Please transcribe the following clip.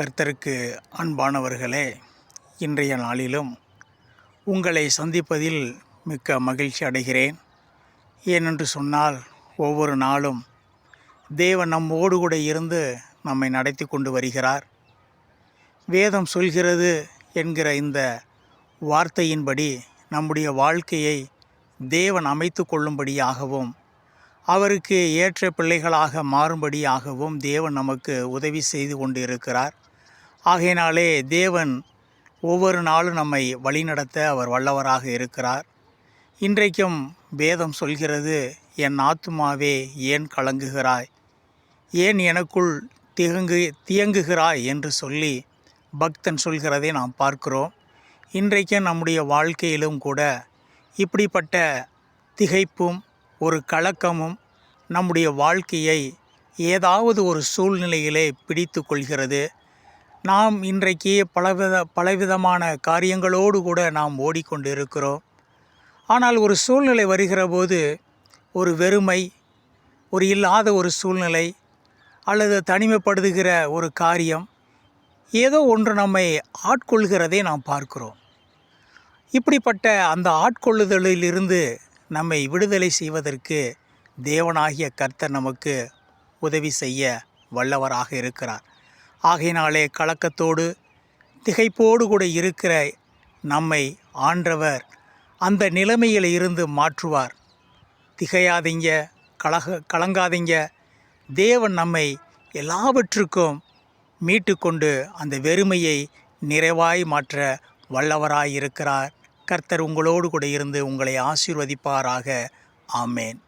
கர்த்தருக்கு அன்பானவர்களே இன்றைய நாளிலும் உங்களை சந்திப்பதில் மிக்க மகிழ்ச்சி அடைகிறேன். ஏனென்று சொன்னால் ஒவ்வொரு நாளும் தேவன் நம்மோடு கூட இருந்து நம்மை நடத்தி கொண்டு வருகிறார். வேதம் சொல்கிறது என்கிற இந்த வார்த்தையின்படி நம்முடைய வாழ்க்கையை தேவன் அமைத்து கொள்ளும்படியாகவும் அவருக்கு ஏற்ற பிள்ளைகளாக மாறும்படியாகவும் தேவன் நமக்கு உதவி செய்து கொண்டு இருக்கிறார் ஆகையினாலே தேவன் ஒவ்வொரு நாளும் நம்மை வழிநடத்த அவர் வல்லவராக இருக்கிறார். இன்றைக்கும் வேதம் சொல்கிறது என் ஆத்துமாவே ஏன் கலங்குகிறாய்? ஏன் எனக்குள் திகங்கு தியங்குகிறாய்? என்று சொல்லி பக்தன் சொல்கிறதை நாம் பார்க்கிறோம். இன்றைக்கும் நம்முடைய வாழ்க்கையிலும் கூட இப்படிப்பட்ட திகைப்பும் ஒரு கலக்கமும் நம்முடைய வாழ்க்கையை ஏதாவது ஒரு சூழ்நிலையிலே பிடித்து கொள்கிறது. நாம் இன்றைக்கு பலவித பலவிதமான காரியங்களோடு கூட நாம் ஓடிக்கொண்டு இருக்கிறோம் ஆனால் ஒரு சூழ்நிலை வருகிற போது ஒரு வெறுமை ஒரு இல்லாத ஒரு சூழ்நிலை அல்லது தனிமைப்படுத்துகிற ஒரு காரியம் ஏதோ ஒன்று நம்மை ஆட்கொள்கிறதை நாம் பார்க்கிறோம். இப்படிப்பட்ட அந்த ஆட்கொள்ளுதலிலிருந்து நம்மை விடுதலை செய்வதற்கு தேவனாகிய கர்த்தர் நமக்கு உதவி செய்ய வல்லவராக இருக்கிறார். ஆகையினாலே கலக்கத்தோடு திகைப்போடு கூட இருக்கிற நம்மை ஆண்டவர் அந்த நிலைமையில் இருந்து மாற்றுவார். திகையாதீங்க கலக கலங்காதீங்க. தேவன் நம்மை எல்லாவற்றுக்கும் மீட்டுக்கொண்டு அந்த வெறுமையை நிறைவாய் மாற்ற வல்லவராய் இருக்கிறார். கர்த்தர் உங்களோடு கூட இருந்து உங்களை ஆசீர்வதிப்பாராக. ஆமேன்.